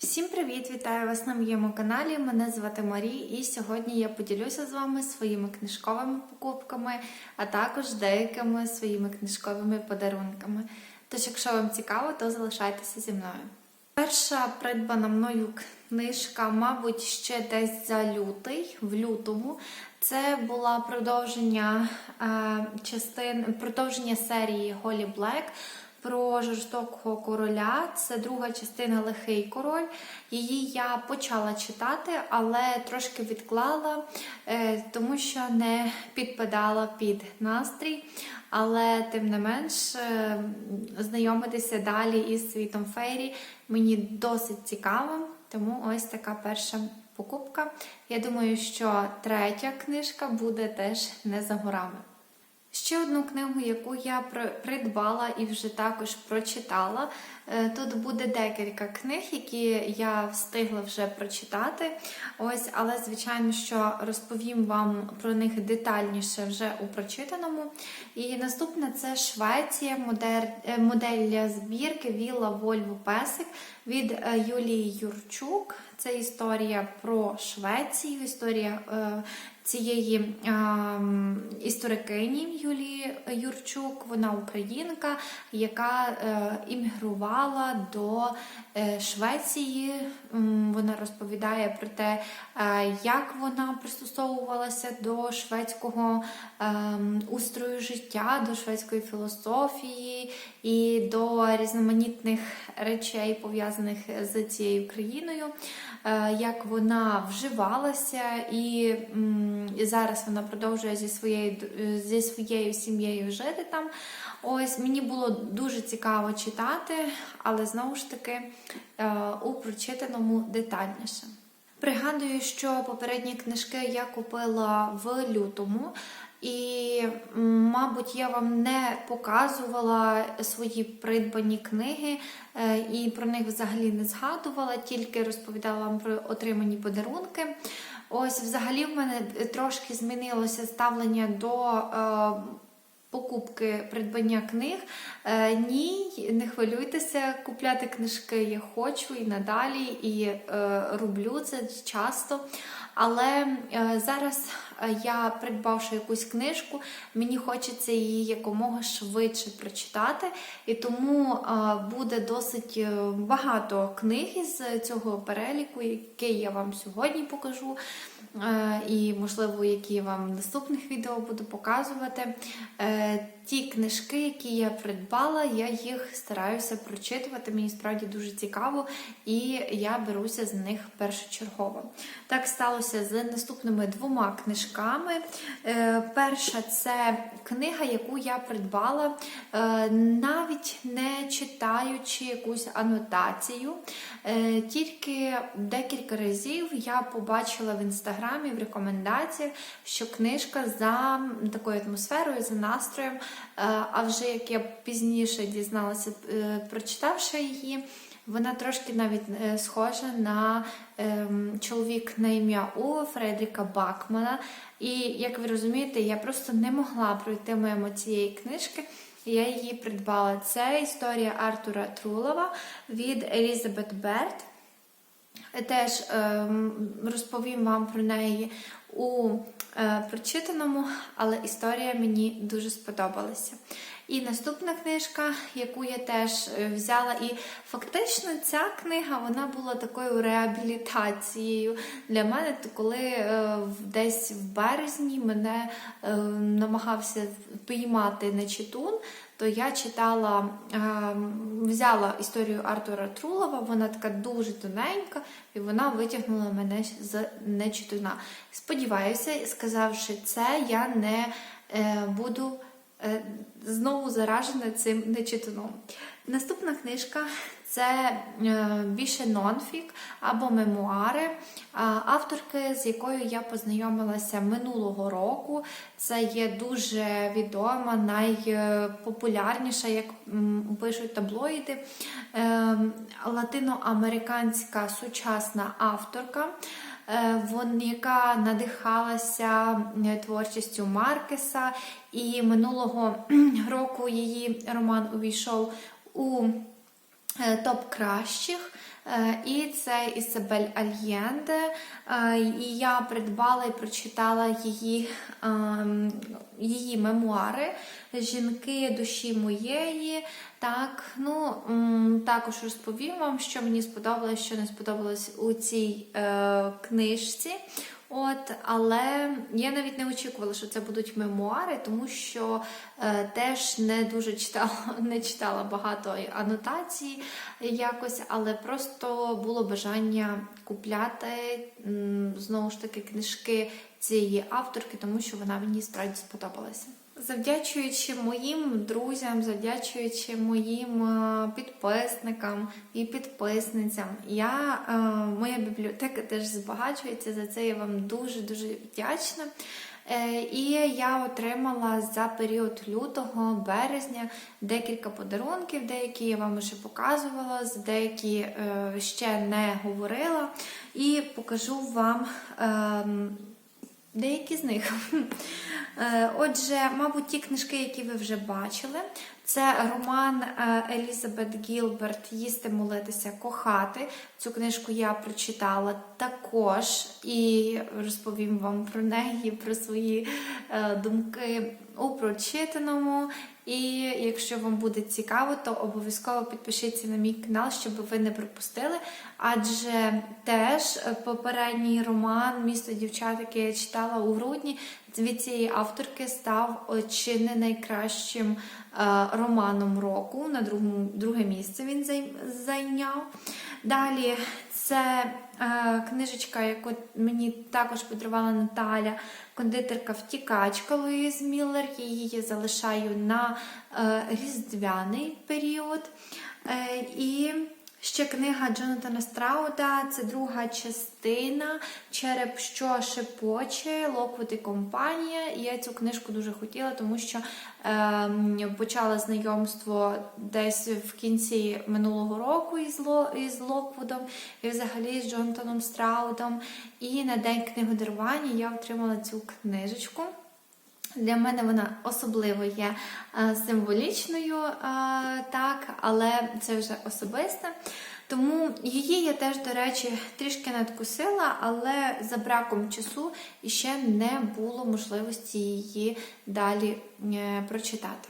Всім привіт! Вітаю вас на моєму каналі. Мене звати Марі, і сьогодні я поділюся з вами своїми книжковими покупками, а також деякими своїми книжковими подарунками. Тож, якщо вам цікаво, то залишайтеся зі мною. Перша придбана мною книжка, мабуть, ще десь за лютий, в лютому. Це була продовження е, частин, продовження серії Голі Блек про жорстокого короля. Це друга частина Лихий король. Її я почала читати, але трошки відклала, е, тому що не підпадала під настрій. Але тим не менш е, знайомитися далі із світом фейрі мені досить цікаво. Тому ось така перша покупка. Я думаю, що третя книжка буде теж не за горами. Ще одну книгу, яку я придбала і вже також прочитала. Е, тут буде декілька книг, які я встигла вже прочитати. Ось, але, звичайно, що розповім вам про них детальніше вже у прочитаному. І наступне це Швеція, модель, модель для збірки Вілла Вольву Песик від е, Юлії Юрчук. Це історія про Швецію, історія е, цієї е, історикині Юлії Юрчук. Вона українка, яка е, іммігрувала до е, Швеції. Вона розповідає про те, е, як вона пристосовувалася до шведського е, устрою життя, до шведської філософії і до різноманітних речей, пов'язаних з цією країною. Е, як вона вживалася, і зараз вона продовжує зі своєю зі своєю сім'єю жити там. Ось мені було дуже цікаво читати, але знову ж таки е, у прочитаному детальніше. Пригадую, що попередні книжки я купила в лютому. І, мабуть, я вам не показувала свої придбані книги е, і про них взагалі не згадувала, тільки розповідала вам про отримані подарунки. Ось, взагалі, в мене трошки змінилося ставлення до. Е, покупки придбання книг. Е, ні, не хвилюйтеся, купляти книжки я хочу і надалі, і е, роблю це часто. Але е, зараз я, придбавши якусь книжку, мені хочеться її якомога швидше прочитати, і тому буде досить багато книг із цього переліку, який я вам сьогодні покажу. І, можливо, які вам в наступних відео буду показувати. Ті книжки, які я придбала, я їх стараюся прочитувати. Мені справді дуже цікаво, і я беруся з них першочергово. Так сталося з наступними двома книжками. Е, перша це книга, яку я придбала, е, навіть не читаючи якусь анотацію. Е, тільки декілька разів я побачила в інстаграмі в рекомендаціях, що книжка за такою атмосферою, за настроєм. А вже як я пізніше дізналася, прочитавши її, вона трошки навіть е, схожа на ем, чоловік на ім'я У Фредріка Бакмана. І, як ви розумієте, я просто не могла пройти мимо цієї книжки. Я її придбала. Це історія Артура Трулова від Елізабет Берт. Теж ем, розповім вам про неї у е, прочитаному, але історія мені дуже сподобалася. І наступна книжка, яку я теж е, взяла, і фактично ця книга вона була такою реабілітацією для мене, коли е, десь в березні мене е, намагався піймати нечитун, то я читала, взяла історію Артура Трулова, вона така дуже тоненька, і вона витягнула мене з нечитуна. Сподіваюся, сказавши це, я не буду. Е, знову заражена цим нечитуном. Наступна книжка це е, більше нонфік або мемуари авторки, з якою я познайомилася минулого року. Це є дуже відома, найпопулярніша, як пишуть таблоїди, е, латиноамериканська сучасна авторка. Е, яка надихалася творчістю Маркеса, і минулого року її роман увійшов у топ кращих. Е, І це Ісабель Альєнде. Е, І я придбала і прочитала її, ем, її мемуари Жінки душі моєї. Так, ну також розповім вам, що мені сподобалось, що не сподобалось у цій е, книжці. От, але я навіть не очікувала, що це будуть мемуари, тому що е, теж не дуже читала, не читала багато анотацій якось, але просто було бажання купляти знову ж таки книжки цієї авторки, тому що вона мені справді сподобалася. Завдячуючи моїм друзям, завдячуючи моїм е, підписникам і підписницям, я, е, моя бібліотека теж збагачується. За це я вам дуже дуже вдячна. Е, І я отримала за період лютого, березня декілька подарунків, деякі я вам вже показувала, деякі ще не говорила. І покажу вам. Деякі з них. Е, Отже, мабуть, ті книжки, які ви вже бачили, це роман е, Елізабет Гілберт Їсти, молитися, кохати. Цю книжку я прочитала також і розповім вам про неї, про свої е, думки у прочитаному. І якщо вам буде цікаво, то обов'язково підпишіться на мій канал, щоб ви не пропустили. Адже теж попередній роман Місто дівчат, який я читала у грудні, від цієї авторки став чи не найкращим е, романом року. На другому, друге місце він зайняв. Далі це е, книжечка, яку мені також подарувала Наталя, кондитерка втікачка Луїз Міллер. Її залишаю на е, різдвяний період. Е, і ще книга Джонатана Страуда, це друга частина Череп, що шепоче, Локвуд і компанія. І я цю книжку дуже хотіла, тому що е, почала знайомство десь в кінці минулого року із, із Локвудом і взагалі з Джонатаном Страудом. І на день книгодарування я отримала цю книжечку. Для мене вона особливо є е, символічною, е, так, але це вже особисте. Тому її я теж, до речі, трішки надкусила, але за браком часу ще не було можливості її далі е, прочитати.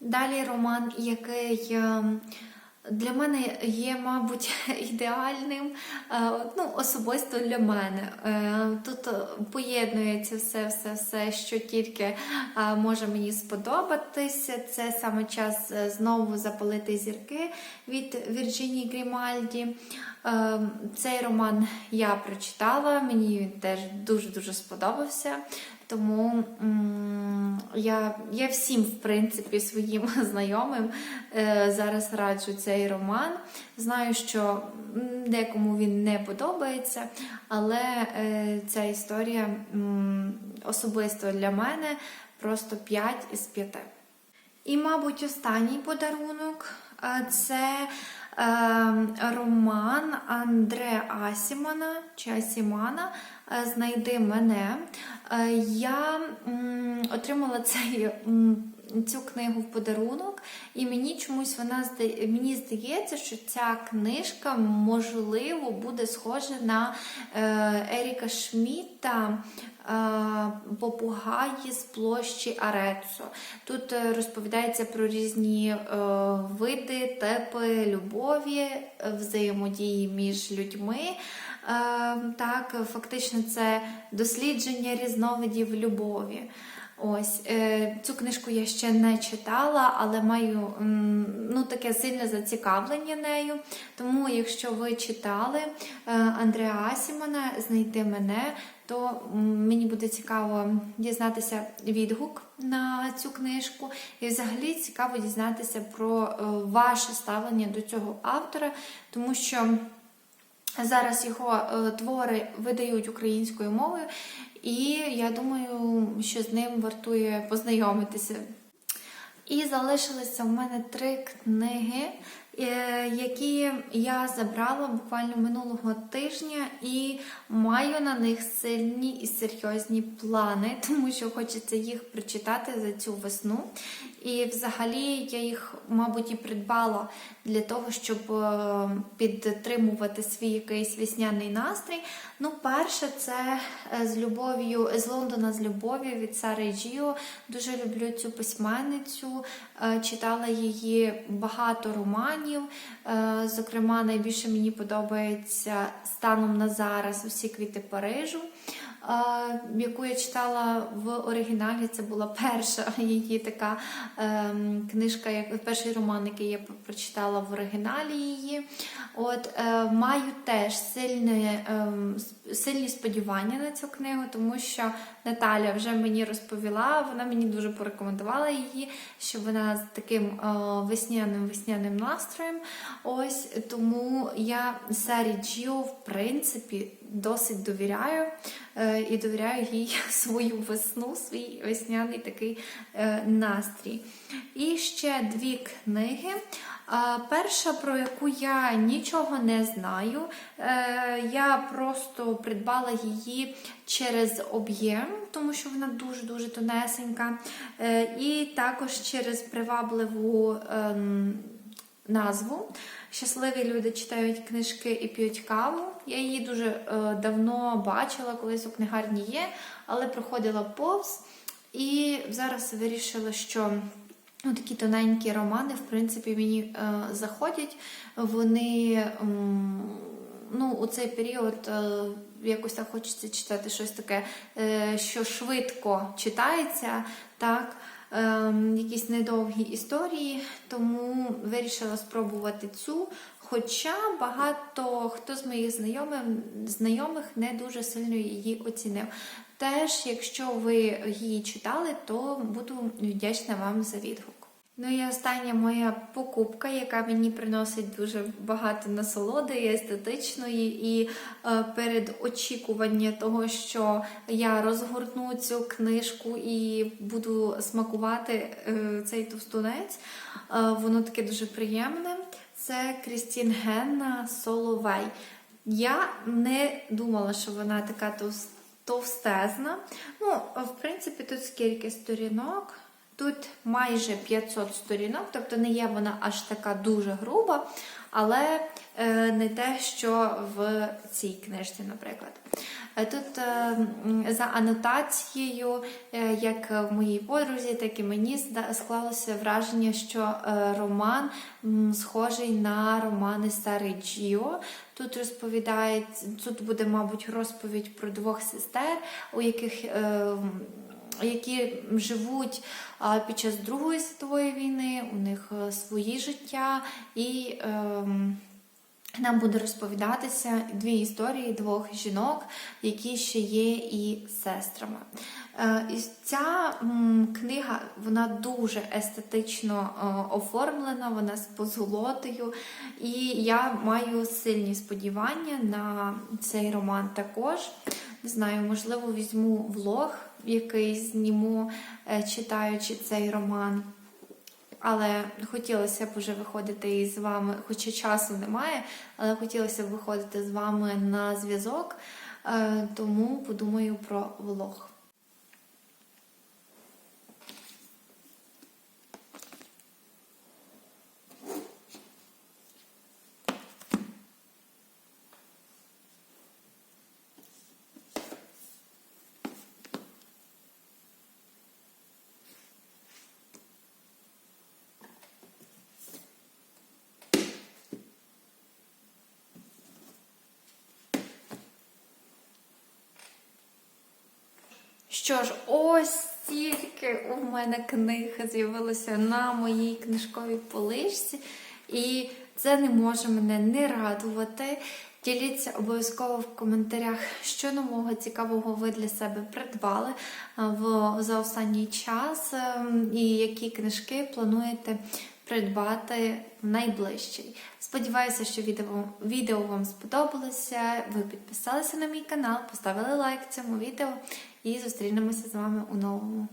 Далі роман, який е, для мене є, мабуть, ідеальним, е, ну, особисто для мене. Е, Тут поєднується все, все, все, що тільки е, може мені сподобатися. Це саме час знову запалити зірки від Вірджинії Грімальді. Цей роман я прочитала, мені він теж дуже-дуже сподобався. Тому я, я всім, в принципі, своїм знайомим е, зараз раджу цей роман. Знаю, що декому він не подобається, але е, ця історія особисто для мене просто 5 із 5. І, мабуть, останній подарунок це е, роман Андре Асімана чи Асімана Знайди мене. Е, Я отримала цей, цю книгу в подарунок, і мені чомусь вона мені здається, що ця книжка можливо буде схожа на е, Еріка Шмідта е, Попугаї з площі Арецо. Тут е, розповідається про різні е, види, типи любові, е, взаємодії між людьми. Е, Так, фактично, це дослідження різновидів любові. Ось е, цю книжку я ще не читала, але маю ну, таке сильне зацікавлення нею. Тому, якщо ви читали е, Андреа Асімана Знайти мене, то мені буде цікаво дізнатися відгук на цю книжку. І взагалі цікаво дізнатися про е, ваше ставлення до цього автора, тому що. Зараз його е, твори видають українською мовою, і я думаю, що з ним вартує познайомитися. І залишилися в мене три книги, е, які я забрала буквально минулого тижня, і маю на них сильні і серйозні плани, тому що хочеться їх прочитати за цю весну. І взагалі я їх, мабуть, і придбала для того, щоб е, підтримувати свій якийсь весняний настрій. Ну, перше, це е, з любов'ю з Лондона з любов'ю від Сари Джіо. Дуже люблю цю письменницю. Е, Читала її багато романів. Зокрема, найбільше мені подобається станом на зараз усі квіти Парижу. Яку я читала в оригіналі, це була перша її така ем, книжка, як перший роман, який я прочитала в оригіналі її. От е, маю теж сильне, ем, сильні сподівання на цю книгу, тому що Наталя вже мені розповіла, вона мені дуже порекомендувала її, що вона з таким е, весняним весняним настроєм. Ось тому я Сарі Джіо, в принципі, досить довіряю е, і довіряю їй свою весну, свій весняний такий е, настрій. І ще дві книги. Перша, про яку я нічого не знаю, е, я просто придбала її через об'єм, тому що вона дуже-дуже тонесенька. І також через привабливу ем, назву. Щасливі люди читають книжки і п'ють каву. Я її дуже е, давно бачила, колись у книгарні є, але проходила повз. І зараз вирішила, що ну, такі тоненькі романи, в принципі, мені е, заходять. Вони м, ну, у цей період е, якось так хочеться читати щось таке, е, що швидко читається, так. Ем, якісь недовгі історії, тому вирішила спробувати цю. Хоча багато хто з моїх знайомих, знайомих не дуже сильно її оцінив. Теж, якщо ви її читали, то буду вдячна вам за відгук. Ну і остання моя покупка, яка мені приносить дуже багато насолоди і естетичної, і е, перед очікуванням того, що я розгорну цю книжку і буду смакувати е, цей товстунець, е, воно таке дуже приємне. Це Крістін Генна Соловей. Я не думала, що вона така товс- товстезна. Ну, в принципі, тут скільки сторінок. Тут майже 500 сторінок, тобто не є вона аж така дуже груба, але е, не те, що в цій книжці, наприклад. Е, Тут е, за анотацією, як в моїй подрузі, так і мені склалося враження, що роман схожий на романи Старий Джіо. Тут розповідають, тут буде, мабуть, розповідь про двох сестер, у яких які живуть під час Другої світової війни, у них е, свої життя, і ем, нам буде розповідатися дві історії двох жінок, які ще є і сестрами. Е, і ця книга вона дуже естетично е, оформлена, вона з позолотою, і я маю сильні сподівання на цей роман також. Не знаю, можливо, візьму влог, який зніму, е, читаючи цей роман. Але хотілося б вже виходити із вами, хоча часу немає, але хотілося б виходити з вами на зв'язок, е, тому подумаю про влог. Що ж, ось стільки у мене книг з'явилося на моїй книжковій поличці, і це не може мене не радувати. Діліться обов'язково в коментарях, що нового цікавого ви для себе придбали в, за останній час, ем, і які книжки плануєте придбати в найближчий. Сподіваюся, що відео, відео вам сподобалося. Ви підписалися на мій канал, поставили лайк цьому відео і зустрінемося з вами у новому.